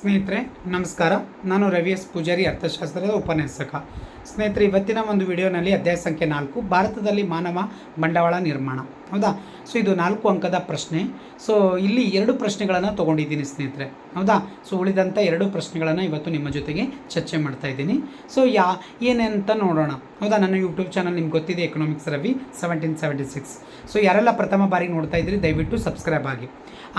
ಸ್ನೇಹಿತರೆ ನಮಸ್ಕಾರ. ನಾನು ರವಿ ಎಸ್. ಪೂಜಾರಿ ಅರ್ಥಶಾಸ್ತ್ರದ ಉಪನ್ಯಾಸಕ. ಸ್ನೇಹಿತರೆ, ಇವತ್ತಿನ ಒಂದು ವಿಡಿಯೋನಲ್ಲಿ ಅಧ್ಯಾಯ ಸಂಖ್ಯೆ ನಾಲ್ಕು, ಭಾರತದಲ್ಲಿ ಮಾನವ ಬಂಡವಾಳ ನಿರ್ಮಾಣ. ಹೌದಾ? ಸೊ ಇದು ನಾಲ್ಕು ಅಂಕದ ಪ್ರಶ್ನೆ. ಸೊ ಇಲ್ಲಿ ಎರಡು ಪ್ರಶ್ನೆಗಳನ್ನು ತೊಗೊಂಡಿದ್ದೀನಿ ಸ್ನೇಹಿತರೆ. ಹೌದಾ? ಸೊ ಉಳಿದಂಥ ಎರಡು ಪ್ರಶ್ನೆಗಳನ್ನು ಇವತ್ತು ನಿಮ್ಮ ಜೊತೆಗೆ ಚರ್ಚೆ ಮಾಡ್ತಾ ಇದ್ದೀನಿ. ಸೊ ಯಾ, ಏನೇಂತ ನೋಡೋಣ. ಹೌದಾ? ನನ್ನ ಯೂಟ್ಯೂಬ್ ಚಾನಲ್ ನಿಮ್ಗೆ ಗೊತ್ತಿದೆ economics Ravi seventeen seventy six so ಯಾರೆಲ್ಲ ಪ್ರಥಮ ಬಾರಿ ನೋಡ್ತಾ ಇದ್ದೀರಿ ದಯವಿಟ್ಟು ಸಬ್ಸ್ಕ್ರೈಬ್ ಆಗಿ.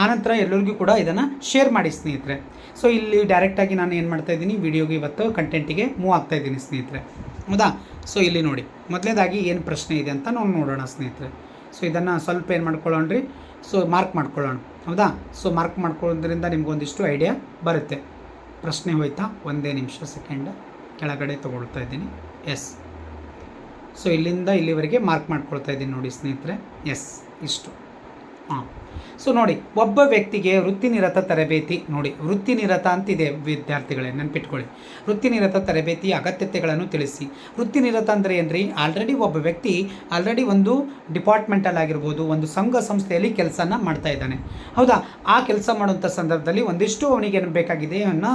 ಆನಂತರ ಎಲ್ಲರಿಗೂ ಕೂಡ ಇದನ್ನು ಶೇರ್ ಮಾಡಿ ಸ್ನೇಹಿತರೆ. ಸೊ ಇಲ್ಲಿ ಡೈರೆಕ್ಟಾಗಿ ನಾನು ಏನು ಮಾಡ್ತಾ ಇದ್ದೀನಿ, ವಿಡಿಯೋಗೆ ಇವತ್ತು ಕಂಟೆಂಟಿಗೆ ಮೂವ್ ಆಗ್ತಾ ಇದ್ದೀನಿ ಸ್ನೇಹಿತರೆ. ಹೌದಾ ಸೊ ಇಲ್ಲಿ ನೋಡಿ. ಮೊದಲನೇದಾಗಿ ಏನು ಪ್ರಶ್ನೆ ಇದೆ ಅಂತ ನಾವು ನೋಡೋಣ ಸ್ನೇಹಿತರೆ. ಸೊ ಇದನ್ನು ಸ್ವಲ್ಪ ಏನು ಮಾಡ್ಕೊಳ್ಳೋಣ ರೀ? ಸೊ ಮಾರ್ಕ್ ಮಾಡ್ಕೊಳ್ಳೋಣ. ಹೌದಾ? ಸೊ ಮಾರ್ಕ್ ಮಾಡ್ಕೊಳ್ಳೋದ್ರಿಂದ ನಿಮ್ಗೊಂದಿಷ್ಟು ಐಡಿಯಾ ಬರುತ್ತೆ. ಪ್ರಶ್ನೆ ಹೋಯ್ತಾ? ಒಂದೇ ನಿಮಿಷ ಸೆಕೆಂಡ್ ಕೆಳಗಡೆ ತೊಗೊಳ್ತಾ ಇದ್ದೀನಿ. ಎಸ್ ಸೊ ಇಲ್ಲಿಂದ ಇಲ್ಲಿವರೆಗೆ ಮಾರ್ಕ್ ಮಾಡ್ಕೊಳ್ತಾ ಇದ್ದೀನಿ ನೋಡಿ ಸ್ನೇಹಿತರೆ. ಎಸ್ ಇಷ್ಟು. ಹಾಂ. ಸೊ ನೋಡಿ, ಒಬ್ಬ ವ್ಯಕ್ತಿಗೆ ವೃತ್ತಿನಿರತ ತರಬೇತಿ, ನೋಡಿ, ವೃತ್ತಿನಿರತ ಅಂತಿದೆ ವಿದ್ಯಾರ್ಥಿಗಳೇ, ನೆನ್ಪಿಟ್ಕೊಳ್ಳಿ. ವೃತ್ತಿನಿರತ ತರಬೇತಿ ಅಗತ್ಯತೆಗಳನ್ನು ತಿಳಿಸಿ. ವೃತ್ತಿನಿರತ ಅಂದರೆ ಏನ್ರಿ? ಆಲ್ರೆಡಿ ಒಬ್ಬ ವ್ಯಕ್ತಿ ಆಲ್ರೆಡಿ ಒಂದು ಡಿಪಾರ್ಟ್ಮೆಂಟಲ್ ಆಗಿರ್ಬೋದು, ಒಂದು ಸಂಘ ಸಂಸ್ಥೆಯಲ್ಲಿ ಕೆಲಸನ ಮಾಡ್ತಾ ಇದ್ದಾನೆ. ಹೌದಾ? ಆ ಕೆಲಸ ಮಾಡುವಂಥ ಸಂದರ್ಭದಲ್ಲಿ ಒಂದಿಷ್ಟು ಅವನಿಗೆ ಏನು ಬೇಕಾಗಿದೆ ಅನ್ನೋ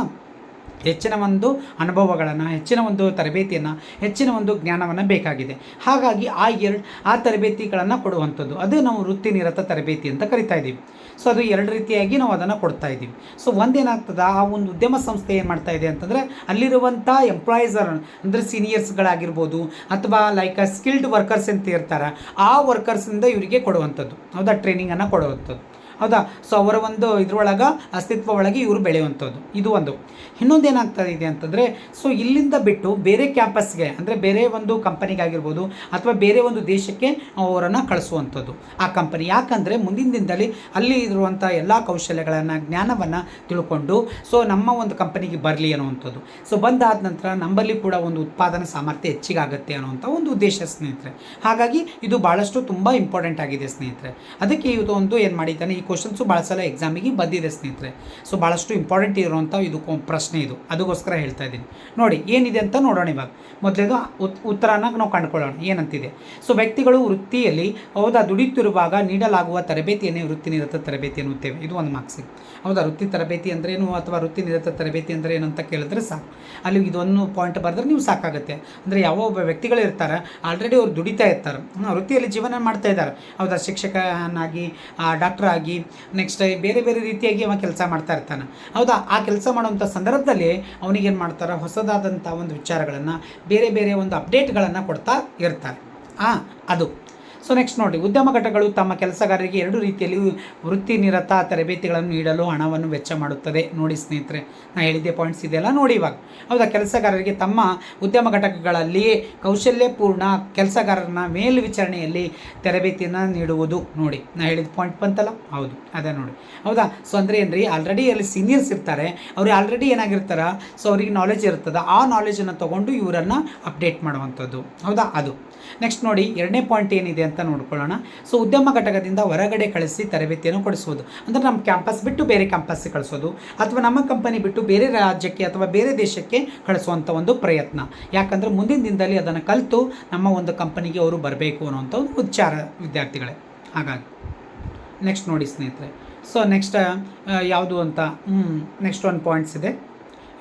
ಹೆಚ್ಚಿನ ಒಂದು ಅನುಭವಗಳನ್ನು, ಹೆಚ್ಚಿನ ಒಂದು ತರಬೇತಿಯನ್ನು, ಹೆಚ್ಚಿನ ಒಂದು ಜ್ಞಾನವನ್ನು ಬೇಕಾಗಿದೆ. ಹಾಗಾಗಿ ಆ ಎರಡು, ಆ ತರಬೇತಿಗಳನ್ನು ಕೊಡುವಂಥದ್ದು. ಅದು ನಾವು ವೃತ್ತಿ ನಿರತ ತರಬೇತಿ ಅಂತ ಕರಿತಾ ಇದ್ದೀವಿ ಸೊ ಅದು ಎರಡು ರೀತಿಯಾಗಿ ನಾವು ಅದನ್ನು ಕೊಡ್ತಾ ಇದ್ದೀವಿ ಸೊ ಒಂದೇನಾಗ್ತದೆ? ಆ ಒಂದು ಉದ್ಯಮ ಸಂಸ್ಥೆ ಏನು ಮಾಡ್ತಾ ಇದೆ ಅಂತಂದರೆ ಅಲ್ಲಿರುವಂಥ ಎಂಪ್ಲಾಯೀಸರ್ ಅಂದರೆ ಸೀನಿಯರ್ಸ್ಗಳಾಗಿರ್ಬೋದು ಅಥವಾ ಲೈಕ್ ಸ್ಕಿಲ್ಡ್ ವರ್ಕರ್ಸ್ ಅಂತ ಇರ್ತಾರೆ, ಆ ವರ್ಕರ್ಸಿಂದ ಇವರಿಗೆ ಕೊಡುವಂಥದ್ದು. ಹೌದಾ? ಟ್ರೈನಿಂಗನ್ನು ಕೊಡುವಂಥದ್ದು. ಹೌದಾ? ಸೊ ಅವರ ಒಂದು ಇದ್ರೊಳಗೆ, ಅಸ್ತಿತ್ವ ಒಳಗೆ ಇವರು ಬೆಳೆಯುವಂಥದ್ದು. ಇದು ಒಂದು. ಇನ್ನೊಂದು ಏನಾಗ್ತಾ ಇದೆ ಅಂತಂದರೆ ಸೊ ಇಲ್ಲಿಂದ ಬಿಟ್ಟು ಬೇರೆ ಕ್ಯಾಂಪಸ್ಗೆ ಅಂದರೆ ಬೇರೆ ಒಂದು ಕಂಪನಿಗಾಗಿರ್ಬೋದು ಅಥವಾ ಬೇರೆ ಒಂದು ದೇಶಕ್ಕೆ ಅವರನ್ನು ಕಳಿಸುವಂಥದ್ದು. ಆ ಕಂಪನಿ ಯಾಕಂದರೆ ಮುಂದಿನ ದಿನದಲ್ಲಿ ಅಲ್ಲಿ ಇರುವಂಥ ಎಲ್ಲ ಕೌಶಲ್ಯಗಳನ್ನು, ಜ್ಞಾನವನ್ನು ತಿಳ್ಕೊಂಡು ಸೊ ನಮ್ಮ ಒಂದು ಕಂಪನಿಗೆ ಬರಲಿ ಅನ್ನುವಂಥದ್ದು. ಸೊ ಬಂದಾದ ನಂತರ ನಮ್ಮಲ್ಲಿ ಕೂಡ ಒಂದು ಉತ್ಪಾದನಾ ಸಾಮರ್ಥ್ಯ ಹೆಚ್ಚಿಗಾಗುತ್ತೆ ಅನ್ನುವಂಥ ಒಂದು ಉದ್ದೇಶ, ಸ್ನೇಹಿತರೆ. ಹಾಗಾಗಿ ಇದು ಭಾಳಷ್ಟು ತುಂಬ ಇಂಪಾರ್ಟೆಂಟ್ ಆಗಿದೆ, ಸ್ನೇಹಿತರೆ. ಅದಕ್ಕೆ ಇದು ಒಂದು ಏನು ಮಾಡಿದ್ದಾನೆ, ಈ ಕ್ವಶನ್ಸು ಭಾಳ ಸಲ ಎಕ್ಸಾಮಿಗೆ ಬಂದಿದೆ ಸ್ನೇಹಿತರೆ. ಸೊ ಭಾಳಷ್ಟು ಇಂಪಾರ್ಟೆಂಟ್ ಇರುವಂಥ ಇದು ಪ್ರಶ್ನೆ ಇದು. ಅದಕ್ಕೋಸ್ಕರ ಹೇಳ್ತಾ ಇದ್ದೀನಿ. ನೋಡಿ, ಏನಿದೆ ಅಂತ ನೋಡೋಣ ಇವಾಗ. ಮೊದಲೇದು ಉತ್ ಉತ್ತರನ ನಾವು ಕಂಡುಕೊಳ್ಳೋಣ. ಏನಂತಿದೆ? ಸೊ ವ್ಯಕ್ತಿಗಳು ವೃತ್ತಿಯಲ್ಲಿ ಹೌದಾ? ದುಡಿಯುತ್ತಿರುವಾಗ ನೀಡಲಾಗುವ ತರಬೇತಿಯನ್ನೇ ವೃತ್ತಿನಿರತ ತರಬೇತಿ ಎನ್ನುತ್ತೇವೆ. ಇದು ಒಂದು ಮಾರ್ಕ್ಸಿಗೆ ಹೌದಾ? ವೃತ್ತಿ ತರಬೇತಿ ಅಂದ್ರೇನು? ಅಥವಾ ವೃತ್ತಿನಿರತ ತರಬೇತಿ ಅಂದರೆ ಏನು ಅಂತ ಕೇಳಿದ್ರೆ ಸಾಕು. ಅಲ್ಲಿ ಇದೊಂದು ಪಾಯಿಂಟ್ ಬರೆದ್ರೆ ನೀವು ಸಾಕಾಗುತ್ತೆ. ಅಂದರೆ ಯಾವ ಒಬ್ಬ ವ್ಯಕ್ತಿಗಳು ಇರ್ತಾರೆ. ಆಲ್ರೆಡಿ ಅವ್ರು ದುಡಿತಾ ಇರ್ತಾರೆ. ವೃತ್ತಿಯಲ್ಲಿ ಜೀವನ ಮಾಡ್ತಾ ಇದ್ದಾರೆ. ಹೌದಾ? ಶಿಕ್ಷಕನಾಗಿ ಡಾಕ್ಟರ್ ಆಗಿ ನೆಕ್ಸ್ಟ್ ಬೇರೆ ಬೇರೆ ರೀತಿಯಾಗಿ ಅವ ಕೆಲಸ ಮಾಡ್ತಾ ಇರ್ತಾನೆ. ಹೌದಾ? ಆ ಕೆಲಸ ಮಾಡುವಂಥ ಸಂದರ್ಭದಲ್ಲಿ ಅವನಿಗೇನು ಮಾಡ್ತಾರೆ? ಹೊಸದಾದಂಥ ಒಂದು ವಿಚಾರಗಳನ್ನು, ಬೇರೆ ಬೇರೆ ಒಂದು ಅಪ್ಡೇಟ್ಗಳನ್ನು ಕೊಡ್ತಾ ಇರ್ತಾರೆ. ಹಾಂ ಅದು. ಸೊ ನೆಕ್ಸ್ಟ್ ನೋಡಿ, ಉದ್ಯಮ ಘಟಕಗಳು ತಮ್ಮ ಕೆಲಸಗಾರರಿಗೆ ಎರಡು ರೀತಿಯಲ್ಲಿ ವೃತ್ತಿನಿರತ ತರಬೇತಿಗಳನ್ನು ನೀಡಲು ಹಣವನ್ನು ವೆಚ್ಚ ಮಾಡುತ್ತದೆ. ನೋಡಿ ಸ್ನೇಹಿತರೆ ನಾನು ಹೇಳಿದ್ದೆ ಪಾಯಿಂಟ್ಸ್ ಇದೆಲ್ಲ ನೋಡಿ ಇವಾಗ. ಹೌದಾ, ಕೆಲಸಗಾರರಿಗೆ ತಮ್ಮ ಉದ್ಯಮ ಘಟಕಗಳಲ್ಲಿ ಕೌಶಲ್ಯಪೂರ್ಣ ಕೆಲಸಗಾರರನ್ನ ಮೇಲ್ವಿಚಾರಣೆಯಲ್ಲಿ ತರಬೇತಿಯನ್ನು ನೀಡುವುದು ನೋಡಿ. ನಾನು ಹೇಳಿದ ಪಾಯಿಂಟ್ ಬಂತಲ್ಲ? ಹೌದು, ಅದೇ ನೋಡಿ. ಹೌದಾ ಸೊ ಅಂದರೆ ಏನ್ರಿ ಆಲ್ರೆಡಿ ಅಲ್ಲಿ ಸೀನಿಯರ್ಸ್ ಇರ್ತಾರೆ ಅವ್ರಿಗೆ ಆಲ್ರೆಡಿ ಏನಾಗಿರ್ತಾರ ಸೊ ಅವ್ರಿಗೆ ನಾಲೆಜ್ ಇರ್ತದೆ ಆ ನಾಲೆಜನ್ನು ತಗೊಂಡು ಇವರನ್ನು ಅಪ್ಡೇಟ್ ಮಾಡುವಂಥದ್ದು. ಹೌದಾ, ಅದು. ನೆಕ್ಸ್ಟ್ ನೋಡಿ, ಎರಡನೇ ಪಾಯಿಂಟ್ ಏನಿದೆ ಅಂತ ನೋಡ್ಕೊಳ್ಳೋಣ. ಸೊ ಉದ್ಯಮ ಘಟಕದಿಂದ ಹೊರಗಡೆ ಕಳಿಸಿ ತರಬೇತಿಯನ್ನು ಕೊಡಿಸೋದು ಅಂದರೆ ನಮ್ಮ ಕ್ಯಾಂಪಸ್ ಬಿಟ್ಟು ಬೇರೆ ಕ್ಯಾಂಪಸ್ಗೆ ಕಳಿಸೋದು, ಅಥವಾ ನಮ್ಮ ಕಂಪನಿ ಬಿಟ್ಟು ಬೇರೆ ರಾಜ್ಯಕ್ಕೆ ಅಥವಾ ಬೇರೆ ದೇಶಕ್ಕೆ ಕಳಿಸುವಂಥ ಒಂದು ಪ್ರಯತ್ನ. ಯಾಕಂದರೆ ಮುಂದಿನ ದಿನದಲ್ಲಿ ಅದನ್ನು ಕಲಿತು ನಮ್ಮ ಒಂದು ಕಂಪನಿಗೆ ಅವರು ಬರಬೇಕು ಅನ್ನೋಂಥ ಒಂದು ಉಚ್ಚಾರ, ವಿದ್ಯಾರ್ಥಿಗಳೇ. ಹಾಗಾಗಿ ನೆಕ್ಸ್ಟ್ ನೋಡಿ ಸ್ನೇಹಿತರೆ. ಸೊ ನೆಕ್ಸ್ಟ್ ಯಾವುದು ಅಂತ? ನೆಕ್ಸ್ಟ್ ಒನ್ ಪಾಯಿಂಟ್ಸ್ ಇದೆ.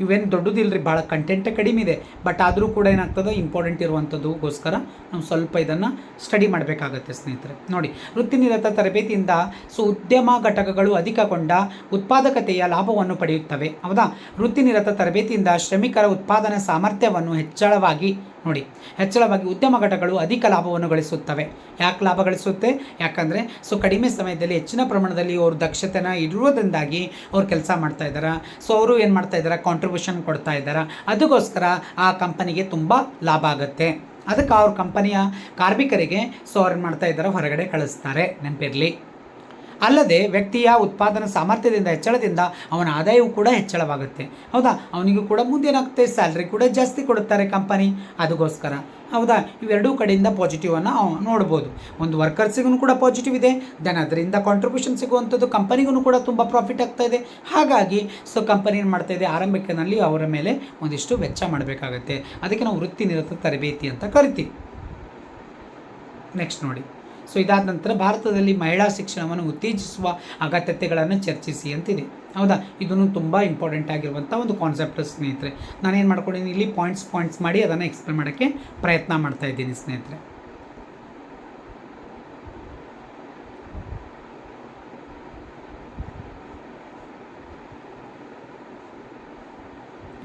ಇವೇನು ದೊಡ್ಡದಿಲ್ಲರಿ ಭಾಳ ಕಂಟೆಂಟೇ ಕಡಿಮೆ ಇದೆ. ಬಟ್ ಆದರೂ ಕೂಡ ಏನಾಗ್ತದೆ ಇಂಪಾರ್ಟೆಂಟ್ ಇರುವಂಥದ್ದುಗೋಸ್ಕರ ನಾವು ಸ್ವಲ್ಪ ಇದನ್ನು ಸ್ಟಡಿ ಮಾಡಬೇಕಾಗತ್ತೆ ಸ್ನೇಹಿತರೆ. ನೋಡಿ, ವೃತ್ತಿನಿರತ ತರಬೇತಿಯಿಂದ ಸೊ ಉದ್ಯಮ ಘಟಕಗಳು ಅಧಿಕಗೊಂಡ ಉತ್ಪಾದಕತೆಯ ಲಾಭವನ್ನು ಪಡೆಯುತ್ತವೆ. ಹೌದಾ? ವೃತ್ತಿನಿರತ ತರಬೇತಿಯಿಂದ ಶ್ರಮಿಕರ ಉತ್ಪಾದನಾ ಸಾಮರ್ಥ್ಯವನ್ನು ಹೆಚ್ಚಳವಾಗಿ ನೋಡಿ, ಹೆಚ್ಚಳವಾಗಿ ಉದ್ಯಮ ಘಟಕಗಳು ಅಧಿಕ ಲಾಭವನ್ನು ಗಳಿಸುತ್ತವೆ. ಯಾಕೆ ಲಾಭ ಗಳಿಸುತ್ತೆ? ಯಾಕಂದರೆ, ಸೊ ಕಡಿಮೆ ಸಮಯದಲ್ಲಿ, ಹೆಚ್ಚಿನ ಪ್ರಮಾಣದಲ್ಲಿ ಅವರು ದಕ್ಷತೆನ ಇರುವುದರಿಂದಾಗಿ ಅವ್ರು ಕೆಲಸ ಮಾಡ್ತಾ ಇದ್ದಾರೆ. ಸೊ ಅವರು ಏನು ಮಾಡ್ತಾ ಇದ್ದಾರೆ? ಕಾಂಟ್ರಿಬ್ಯೂಷನ್ ಕೊಡ್ತಾ ಇದ್ದಾರೆ. ಅದಕ್ಕೋಸ್ಕರ ಆ ಕಂಪನಿಗೆ ತುಂಬ ಲಾಭ ಆಗುತ್ತೆ. ಅದಕ್ಕೆ ಅವ್ರ ಕಂಪನಿಯ ಕಾರ್ಮಿಕರಿಗೆ, ಸೊ ಅವ್ರು ಮಾಡ್ತಾ ಇದ್ದಾರೆ, ಹೊರಗಡೆ ಕಳಿಸ್ತಾರೆ. ನೆನಪಿರಲಿ. ಅಲ್ಲದೆ ವ್ಯಕ್ತಿಯ ಉತ್ಪಾದನಾ ಸಾಮರ್ಥ್ಯದಿಂದ, ಹೆಚ್ಚಳದಿಂದ ಅವನ ಆದಾಯವೂ ಕೂಡ ಹೆಚ್ಚಳವಾಗುತ್ತೆ. ಹೌದಾ? ಅವನಿಗೂ ಕೂಡ ಮುಂದೇನಾಗುತ್ತೆ? ಸ್ಯಾಲ್ರಿ ಕೂಡ ಜಾಸ್ತಿ ಕೊಡುತ್ತಾರೆ ಕಂಪನಿ. ಅದಕ್ಕೋಸ್ಕರ. ಹೌದಾ? ಇವೆರಡೂ ಕಡೆಯಿಂದ ಪಾಸಿಟಿವನ್ನು ನೋಡ್ಬೋದು. ಒಂದು ವರ್ಕರ್ಸಿಗೂ ಕೂಡ ಪಾಸಿಟಿವ್ ಇದೆ. ದೆನ್ ಅದರಿಂದ ಕಾಂಟ್ರಿಬ್ಯೂಷನ್ ಸಿಗುವಂಥದ್ದು ಕಂಪನಿಗೂ ಕೂಡ ತುಂಬ ಪ್ರಾಫಿಟ್ ಆಗ್ತಾ ಇದೆ. ಹಾಗಾಗಿ ಸೊ ಕಂಪನಿ ಏನು ಮಾಡ್ತಾ ಇದೆ? ಆರಂಭಿಕನಲ್ಲಿ ಅವರ ಮೇಲೆ ಒಂದಿಷ್ಟು ವೆಚ್ಚ ಮಾಡಬೇಕಾಗತ್ತೆ. ಅದಕ್ಕೆ ನಾವು ವೃತ್ತಿ ನಿರತ ತರಬೇತಿ ಅಂತ ಕರಿತೀವಿ. ನೆಕ್ಸ್ಟ್ ನೋಡಿ. ಸೊ ಇದಾದ ನಂತರ ಭಾರತದಲ್ಲಿ ಮಹಿಳಾ ಶಿಕ್ಷಣವನ್ನು ಉತ್ತೇಜಿಸುವ ಅಗತ್ಯತೆಗಳನ್ನು ಚರ್ಚಿಸಿ ಅಂತಿದೆ. ಹೌದಾ? ಇದನ್ನು ತುಂಬ ಇಂಪಾರ್ಟೆಂಟ್ ಆಗಿರುವಂಥ ಒಂದು ಕಾನ್ಸೆಪ್ಟ್ ಸ್ನೇಹಿತರೆ. ನಾನೇನು ಮಾಡ್ಕೊಂಡಿದ್ದೀನಿ? ಇಲ್ಲಿ ಪಾಯಿಂಟ್ಸ್ ಪಾಯಿಂಟ್ಸ್ ಮಾಡಿ ಅದನ್ನು ಎಕ್ಸ್ಪ್ಲೇನ್ ಮಾಡೋಕ್ಕೆ ಪ್ರಯತ್ನ ಮಾಡ್ತಾ ಇದ್ದೀನಿ ಸ್ನೇಹಿತರೆ.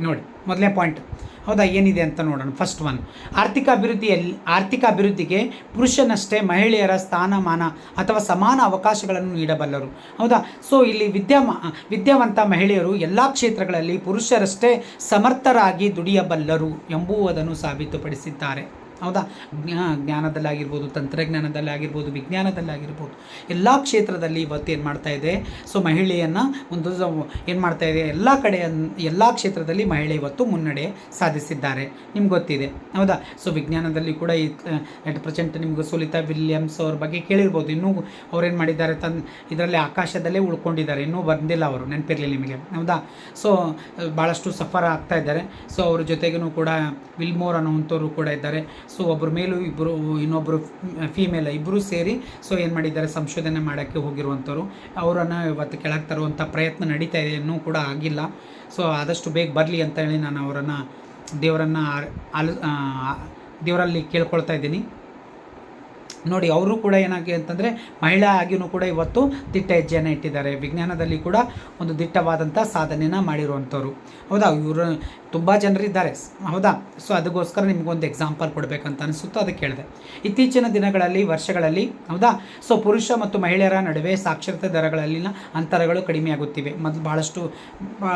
ನೋಡಿ. ಮೊದಲನೇ ಪಾಯಿಂಟ್ ಹೌದಾ, ಏನಿದೆ ಅಂತ ನೋಡೋಣ. ಫಸ್ಟ್ ಒನ್ ಆರ್ಥಿಕ ಅಭಿವೃದ್ಧಿಯಲ್ಲಿ ಆರ್ಥಿಕ ಅಭಿವೃದ್ಧಿಗೆ ಪುರುಷನಷ್ಟೇ ಮಹಿಳೆಯರ ಸ್ಥಾನಮಾನ ಅಥವಾ ಸಮಾನ ಅವಕಾಶಗಳನ್ನು ನೀಡಬಲ್ಲರು. ಹೌದಾ ಸೊ ಇಲ್ಲಿ ವಿದ್ಯಾಮ ವಿದ್ಯಾವಂತ ಮಹಿಳೆಯರು ಎಲ್ಲ ಕ್ಷೇತ್ರಗಳಲ್ಲಿ ಪುರುಷರಷ್ಟೇ ಸಮರ್ಥರಾಗಿ ದುಡಿಯಬಲ್ಲರು ಎಂಬುವುದನ್ನು ಸಾಬೀತುಪಡಿಸಿದ್ದಾರೆ. ಹೌದಾ? ಜ್ಞಾ, ಜ್ಞಾನದಲ್ಲಾಗಿರ್ಬೋದು, ತಂತ್ರಜ್ಞಾನದಲ್ಲಾಗಿರ್ಬೋದು, ವಿಜ್ಞಾನದಲ್ಲಾಗಿರ್ಬೋದು, ಎಲ್ಲ ಕ್ಷೇತ್ರದಲ್ಲಿ ಇವತ್ತು ಏನು ಮಾಡ್ತಾ ಇದೆ? ಸೊ ಮಹಿಳೆಯನ್ನು ಒಂದು ಏನು ಮಾಡ್ತಾ ಇದೆ? ಎಲ್ಲ ಕಡೆ, ಎಲ್ಲ ಕ್ಷೇತ್ರದಲ್ಲಿ ಮಹಿಳೆ ಇವತ್ತು ಮುನ್ನಡೆ ಸಾಧಿಸಿದ್ದಾರೆ. ನಿಮ್ಗೆ ಗೊತ್ತಿದೆ. ಹೌದಾ? ಸೊ ವಿಜ್ಞಾನದಲ್ಲಿ ಕೂಡ ಈ ಎಟ್ ಪ್ರೆಸೆಂಟ್ ನಿಮ್ಗೆ ಸುಲಿತಾ ವಿಲಿಯಮ್ಸ್ ಅವ್ರ ಬಗ್ಗೆ ಕೇಳಿರ್ಬೋದು. ಇನ್ನೂ ಅವ್ರೇನು ಮಾಡಿದ್ದಾರೆ? ತನ್ನ ಇದರಲ್ಲಿ ಆಕಾಶದಲ್ಲೇ ಉಳ್ಕೊಂಡಿದ್ದಾರೆ. ಇನ್ನೂ ಬಂದಿಲ್ಲ ಅವರು. ನೆನಪಿರಲಿ ನಿಮಗೆ. ಹೌದಾ? ಸೊ ಭಾಳಷ್ಟು ಸಫರ್ ಆಗ್ತಾ ಇದ್ದಾರೆ. ಸೊ ಅವ್ರ ಜೊತೆಗೂ ಕೂಡ ವಿಲ್ಮೋರ್ ಅನ್ನುವಂಥವ್ರು ಕೂಡ ಇದ್ದಾರೆ. ಸೊ ಒಬ್ಬರು ಮೇಲೂ ಇಬ್ಬರು ಇನ್ನೊಬ್ಬರು ಫೀಮೇಲ್ ಇಬ್ಬರು ಸೇರಿ ಸೊ ಏನು ಮಾಡಿದ್ದಾರೆ, ಸಂಶೋಧನೆ ಮಾಡೋಕ್ಕೆ ಹೋಗಿರುವಂಥವ್ರು. ಅವರನ್ನು ಇವತ್ತು ಕೆಳಗೆ ತರುವಂಥ ಪ್ರಯತ್ನ ನಡೀತಾ ಇದೆ ಇನ್ನೂ ಕೂಡ ಆಗಿಲ್ಲ. ಸೊ ಆದಷ್ಟು ಬೇಗ ಬರಲಿ ಅಂತ ಹೇಳಿ ನಾನು ಅವರನ್ನು, ದೇವರನ್ನು ಆಲ ದೇವರಲ್ಲಿ ಕೇಳ್ಕೊಳ್ತಾ ಇದ್ದೀನಿ. ನೋಡಿ, ಅವರು ಕೂಡ ಏನಾಗಿ ಅಂತಂದರೆ, ಮಹಿಳಾ ಆಗಿಯೂ ಕೂಡ ಇವತ್ತು ದಿಟ್ಟ ಹೆಜ್ಜೆಯನ್ನು ಇಟ್ಟಿದ್ದಾರೆ. ವಿಜ್ಞಾನದಲ್ಲಿ ಕೂಡ ಒಂದು ದಿಟ್ಟವಾದಂಥ ಸಾಧನೆಯನ್ನು ಮಾಡಿರುವಂಥವ್ರು. ಹೌದಾ? ಇವರು ತುಂಬ ಜನರಿದ್ದಾರೆ ಹೌದಾ? ಸೊ ಅದಕ್ಕೋಸ್ಕರ ನಿಮಗೊಂದು ಎಕ್ಸಾಂಪಲ್ ಕೊಡಬೇಕಂತ ಅನಿಸುತ್ತೋ, ಅದಕ್ಕೆ ಹೇಳಿದೆ. ಇತ್ತೀಚಿನ ದಿನಗಳಲ್ಲಿ, ವರ್ಷಗಳಲ್ಲಿ, ಹೌದಾ? ಸೊ ಪುರುಷ ಮತ್ತು ಮಹಿಳೆಯರ ನಡುವೆ ಸಾಕ್ಷರತೆ ದರಗಳಲ್ಲಿನ ಅಂತರಗಳು ಕಡಿಮೆಯಾಗುತ್ತಿವೆ ಮೊದಲು ಭಾಳಷ್ಟು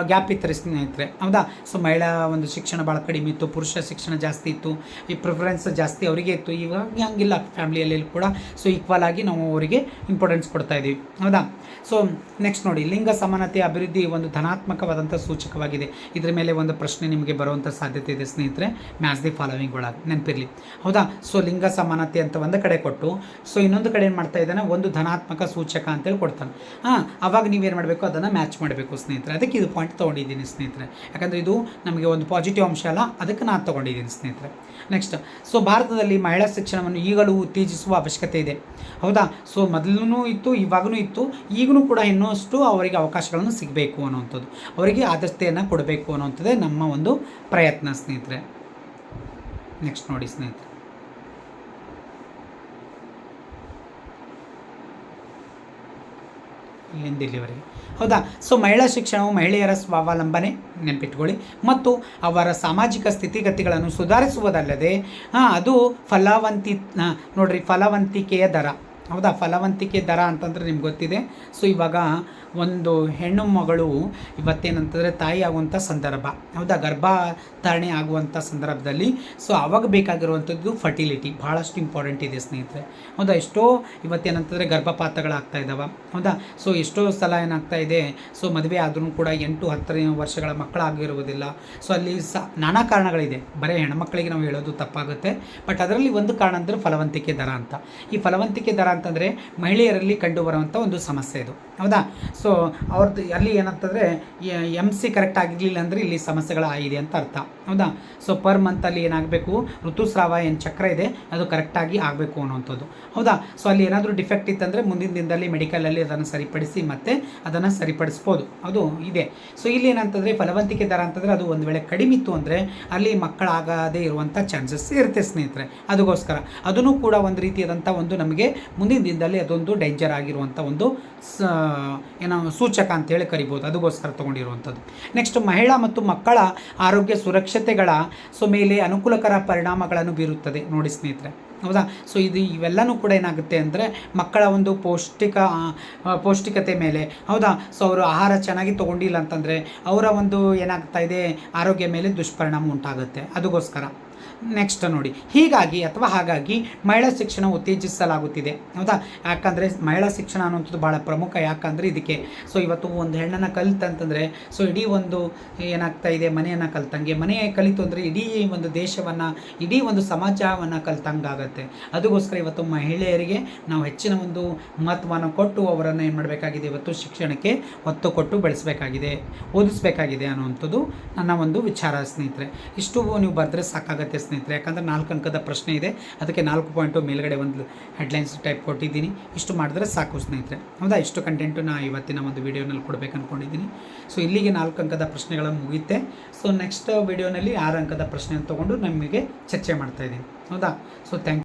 ಗ್ಯಾಪ್ ಇತ್ತು ಸ್ನೇಹಿತರೆ. ಹೌದಾ? ಸೊ ಮಹಿಳಾ ಒಂದು ಶಿಕ್ಷಣ ಭಾಳ ಕಡಿಮೆ ಇತ್ತು, ಪುರುಷ ಶಿಕ್ಷಣ ಜಾಸ್ತಿ ಇತ್ತು, ಈ ಪ್ರಿಫರೆನ್ಸ್ ಜಾಸ್ತಿ ಅವರಿಗೆ ಇತ್ತು. ಇವಾಗ ಹಂಗಿಲ್ಲ ಫ್ಯಾಮಿಲಿಯಲ್ಲಿ ಕೂಡ. ಸೊ ಈಕ್ವಲ್ ಆಗಿ ನಾವು ಅವರಿಗೆ ಇಂಪಾರ್ಟೆನ್ಸ್ ಕೊಡ್ತಾ ಇದ್ದೀವಿ. ಹೌದಾ? ಸೊ ನೆಕ್ಸ್ಟ್ ನೋಡಿ, ಲಿಂಗ ಸಮಾನತೆ ಅಭಿವೃದ್ಧಿ ಒಂದು ಧನಾತ್ಮಕವಾದಂಥ ಸೂಚಕವಾಗಿದೆ. ಇದರ ಮೇಲೆ ಒಂದು ಪ್ರಶ್ನೆ ನಿಮಗೆ ಬರುವಂಥ ಸಾಧ್ಯತೆ ಇದೆ ಸ್ನೇಹಿತರೆ. ಮ್ಯಾಚ್ ದಿ ಫಾಲೋವಿಂಗ್ ಒಳಗೆ ನೆನಪಿರಲಿ. ಹೌದಾ? ಸೊ ಲಿಂಗ ಸಮಾನತೆ ಅಂತ ಒಂದು ಕಡೆ ಕೊಟ್ಟು ಸೊ ಇನ್ನೊಂದು ಕಡೆ ಏನು ಮಾಡ್ತಾ ಇದ್ದಾನೆ? ಒಂದು ಧನಾತ್ಮಕ ಸೂಚಕ ಅಂತೇಳಿ ಕೊಡ್ತಾನೆ. ಹಾಂ, ಅವಾಗ ನೀವೇನು ಮಾಡಬೇಕು? ಅದನ್ನು ಮ್ಯಾಚ್ ಮಾಡಬೇಕು ಸ್ನೇಹಿತರೆ. ಅದಕ್ಕೆ ಇದು ಪಾಯಿಂಟ್ ತೊಗೊಂಡಿದ್ದೀನಿ ಸ್ನೇಹಿತರೆ. ಯಾಕಂದರೆ ಇದು ನಮಗೆ ಒಂದು ಪಾಸಿಟಿವ್ ಅಂಶ ಅಲ್ಲ, ಅದಕ್ಕೆ ನಾನು ತೊಗೊಂಡಿದ್ದೀನಿ ಸ್ನೇಹಿತರೆ. ನೆಕ್ಸ್ಟ್ ಸೊ ಭಾರತದಲ್ಲಿ ಮಹಿಳಾ ಶಿಕ್ಷಣವನ್ನು ಈಗಲೂ ಉತ್ತೇಜಿಸುವ ಅವಶ್ಯಕತೆ ಇದೆ. ಹೌದಾ? ಸೊ ಮೊದಲೂ ಇತ್ತು ಇವಾಗೂ ಇತ್ತು. ಈಗಲೂ ಕೂಡ ಇನ್ನಷ್ಟು ಅವರಿಗೆ ಅವಕಾಶಗಳನ್ನು ಸಿಗಬೇಕು ಅನ್ನುವಂಥದ್ದು. ಅವರಿಗೆ ಆದ್ಯತೆಯನ್ನು ಕೊಡಬೇಕು ಅನ್ನುವಂಥದ್ದೇ ನಮ್ಮ ಪ್ರಯತ್ನ, ಸ್ನೇಹಿತರೆ. ನೆಕ್ಸ್ಟ್ ನೋಡಿ, ಸ್ನೇಹಿತರೆ. ಇಲ್ಲಿಂದ ಇಲ್ಲಿವರೆಗೆ ಹೌದಾ? ಸೊ ಮಹಿಳಾ ಶಿಕ್ಷಣವು ಮಹಿಳೆಯರ ಸ್ವಾವಲಂಬನೆ ನೆನಪಿಟ್ಕೊಳ್ಳಿ. ಮತ್ತು ಅವರ ಸಾಮಾಜಿಕ ಸ್ಥಿತಿಗತಿಗಳನ್ನು ಸುಧಾರಿಸುವುದಲ್ಲದೆ ಅದು ಫಲವಂತಿ ನೋಡ್ರಿ, ಫಲವಂತಿಕೆಯ ದರ. ಹೌದಾ? ಫಲವಂತಿಕೆ ದರ ಅಂತಂದರೆ ನಿಮ್ಗೆ ಗೊತ್ತಿದೆ. ಸೊ ಇವಾಗ ಒಂದು ಹೆಣ್ಣು ಮಗಳು ಇವತ್ತೇನಂತಂದರೆ ತಾಯಿ ಆಗುವಂಥ ಸಂದರ್ಭ. ಹೌದಾ? ಗರ್ಭಧಾರಣೆ ಆಗುವಂಥ ಸಂದರ್ಭದಲ್ಲಿ. ಸೊ ಆವಾಗ ಬೇಕಾಗಿರುವಂಥದ್ದು ಫರ್ಟಿಲಿಟಿ ಭಾಳಷ್ಟು ಇಂಪಾರ್ಟೆಂಟ್ ಇದೆ ಸ್ನೇಹಿತರೆ. ಹೌದಾ? ಎಷ್ಟೋ ಇವತ್ತೇನಂತಂದರೆ ಗರ್ಭಪಾತಗಳಾಗ್ತಾ ಇದ್ದಾವೆ ಹೌದಾ? ಸೊ ಎಷ್ಟೋ ಸಲ ಏನಾಗ್ತಾ ಇದೆ? ಸೊ ಮದುವೆ ಆದ್ರೂ ಕೂಡ ಎಂಟು ಹತ್ತರ ವರ್ಷಗಳ ಮಕ್ಕಳಾಗಿರುವುದಿಲ್ಲ. ಸೊ ಅಲ್ಲಿ ಸ ನಾನಾ ಕಾರಣಗಳಿದೆ. ಬರೀ ಹೆಣ್ಮಕ್ಳಿಗೆ ನಾವು ಹೇಳೋದು ತಪ್ಪಾಗುತ್ತೆ. ಬಟ್ ಅದರಲ್ಲಿ ಒಂದು ಕಾರಣ ಅಂದರೆ ಫಲವಂತಿಕೆ ದರ ಅಂತ. ಈ ಫಲವಂತಿಕೆ ದರ ಅಂತಂದರೆ ಮಹಿಳೆಯರಲ್ಲಿ ಕಂಡುಬರುವಂಥ ಒಂದು ಸಮಸ್ಯೆ ಇದು. ಹೌದಾ? ಸೊ ಅವ್ರದ್ದು ಅಲ್ಲಿ ಏನಂತಂದರೆ ಎಂ ಸಿ ಕರೆಕ್ಟ್ ಆಗಿರಲಿಲ್ಲ ಅಂದರೆ ಇಲ್ಲಿ ಸಮಸ್ಯೆಗಳು ಆಗಿದೆ ಅಂತ ಅರ್ಥ. ಹೌದಾ? ಸೊ ಪರ್ ಮಂತಲ್ಲಿ ಏನಾಗಬೇಕು? ಋತುಸ್ರಾವ ಏನು ಚಕ್ರ ಇದೆ, ಅದು ಕರೆಕ್ಟಾಗಿ ಆಗಬೇಕು ಅನ್ನೋವಂಥದ್ದು. ಹೌದಾ? ಸೊ ಅಲ್ಲಿ ಏನಾದರೂ ಡಿಫೆಕ್ಟ್ ಇತ್ತಂದರೆ ಮುಂದಿನ ದಿನದಲ್ಲಿ ಮೆಡಿಕಲಲ್ಲಿ ಅದನ್ನು ಸರಿಪಡಿಸಿ ಮತ್ತೆ ಅದನ್ನು ಸರಿಪಡಿಸ್ಬೋದು. ಅದು ಇದೆ. ಸೊ ಇಲ್ಲಿ ಏನಂತಂದರೆ ಫಲವಂತಿಕೆ ದರ ಅಂತಂದರೆ ಅದು ಒಂದು ವೇಳೆ ಕಡಿಮೆ ಇತ್ತು ಅಂದರೆ ಅಲ್ಲಿ ಮಕ್ಕಳಾಗದೇ ಇರುವಂಥ ಚಾನ್ಸಸ್ ಇರುತ್ತೆ ಸ್ನೇಹಿತರೆ. ಅದಕ್ಕೋಸ್ಕರ. ಅದನ್ನು ಕೂಡ ಒಂದು ರೀತಿಯಾದಂಥ ಒಂದು ನಮಗೆ ಮುಂದಿನ ದಿನದಲ್ಲಿ ಅದೊಂದು ಡೇಂಜರ್ ಆಗಿರುವಂಥ ಒಂದು ಸ, ಏನೋ ಸೂಚಕ ಅಂತೇಳಿ ಕರಿಬೋದು. ಅದಕ್ಕೋಸ್ಕರ ತೊಗೊಂಡಿರುವಂಥದ್ದು. ನೆಕ್ಸ್ಟ್ ಮಹಿಳಾ ಮತ್ತು ಮಕ್ಕಳ ಆರೋಗ್ಯ ಸುರಕ್ಷತೆಗಳ ಸೊ ಮೇಲೆ ಅನುಕೂಲಕರ ಪರಿಣಾಮಗಳನ್ನು ಬೀರುತ್ತದೆ. ನೋಡಿ ಸ್ನೇಹಿತರೆ. ಹೌದಾ? ಸೊ ಇದು ಇವೆಲ್ಲನೂ ಕೂಡ ಏನಾಗುತ್ತೆ ಅಂದರೆ ಮಕ್ಕಳ ಒಂದು ಪೌಷ್ಟಿಕ ಪೌಷ್ಟಿಕತೆ ಮೇಲೆ. ಹೌದಾ? ಸೊ ಅವರು ಆಹಾರ ಚೆನ್ನಾಗಿ ತೊಗೊಂಡಿಲ್ಲ ಅಂತಂದರೆ ಅವರ ಒಂದು ಏನಾಗ್ತಾ ಇದೆ? ಆರೋಗ್ಯ ಮೇಲೆ ದುಷ್ಪರಿಣಾಮ ಉಂಟಾಗುತ್ತೆ. ಅದಕ್ಕೋಸ್ಕರ. ನೆಕ್ಸ್ಟ್ ನೋಡಿ. ಹೀಗಾಗಿ ಅಥವಾ ಹಾಗಾಗಿ ಮಹಿಳಾ ಶಿಕ್ಷಣ ಉತ್ತೇಜಿಸಲಾಗುತ್ತಿದೆ. ಹೌದಾ? ಯಾಕಂದರೆ ಮಹಿಳಾ ಶಿಕ್ಷಣ ಅನ್ನುವಂಥದ್ದು ಭಾಳ ಪ್ರಮುಖ. ಯಾಕಂದರೆ ಇದಕ್ಕೆ ಸೊ ಇವತ್ತು ಒಂದು ಹೆಣ್ಣನ್ನು ಕಲಿತಂತಂದರೆ ಸೊ ಇಡೀ ಒಂದು ಏನಾಗ್ತಾ ಇದೆ? ಮನೆಯನ್ನು ಕಲ್ತಂಗೆ. ಮನೆ ಕಲಿತು ಅಂದರೆ ಇಡೀ ಒಂದು ದೇಶವನ್ನು, ಇಡೀ ಒಂದು ಸಮಾಜವನ್ನು ಕಲ್ತಂಗಾಗತ್ತೆ. ಅದಕ್ಕೋಸ್ಕರ ಇವತ್ತು ಮಹಿಳೆಯರಿಗೆ ನಾವು ಹೆಚ್ಚಿನ ಒಂದು ಮಹತ್ವವನ್ನು ಕೊಟ್ಟು ಅವರನ್ನು ಏನು ಮಾಡಬೇಕಾಗಿದೆ? ಇವತ್ತು ಶಿಕ್ಷಣಕ್ಕೆ ಒತ್ತು ಕೊಟ್ಟು ಬೆಳೆಸಬೇಕಾಗಿದೆ, ಓದಿಸಬೇಕಾಗಿದೆ ಅನ್ನುವಂಥದ್ದು ನನ್ನ ಒಂದು ವಿಚಾರ ಸ್ನೇಹಿತರೆ. ಇಷ್ಟು ನೀವು ಬರೆದ್ರೆ ಸಾಕಾಗತ್ತೆ ಸ್ನೇಹಿತರೆ, ಯಾಕಂದರೆ ನಾಲ್ಕು ಅಂಕದ ಪ್ರಶ್ನೆ ಇದೆ. ಅದಕ್ಕೆ ನಾಲ್ಕು ಪಾಯಿಂಟು ಮೇಲ್ಗಡೆ ಒಂದು ಹೆಡ್ಲೈನ್ಸ್ ಟೈಪ್ ಕೊಟ್ಟಿದ್ದೀನಿ. ಇಷ್ಟು ಮಾಡಿದ್ರೆ ಸಾಕು ಸ್ನೇಹಿತರೆ. ಹೌದಾ? ಇಷ್ಟು ಕಂಟೆಂಟು ನಾ ಇವತ್ತಿನ ಒಂದು ವಿಡಿಯೋನಲ್ಲಿ ಕೊಡಬೇಕು ಅಂದ್ಕೊಂಡಿದ್ದೀನಿ ಸೊ ಇಲ್ಲಿಗೆ ನಾಲ್ಕು ಅಂಕದ ಪ್ರಶ್ನೆಗಳನ್ನು ಮುಗಿಯುತ್ತೆ. ಸೊ ನೆಕ್ಸ್ಟ್ ವಿಡಿಯೋನಲ್ಲಿ ಆರು ಅಂಕದ ಪ್ರಶ್ನೆಯನ್ನು ತೊಗೊಂಡು ನಮಗೆ ಚರ್ಚೆ ಮಾಡ್ತಾಯಿದ್ದೀನಿ ಹೌದಾ? So thank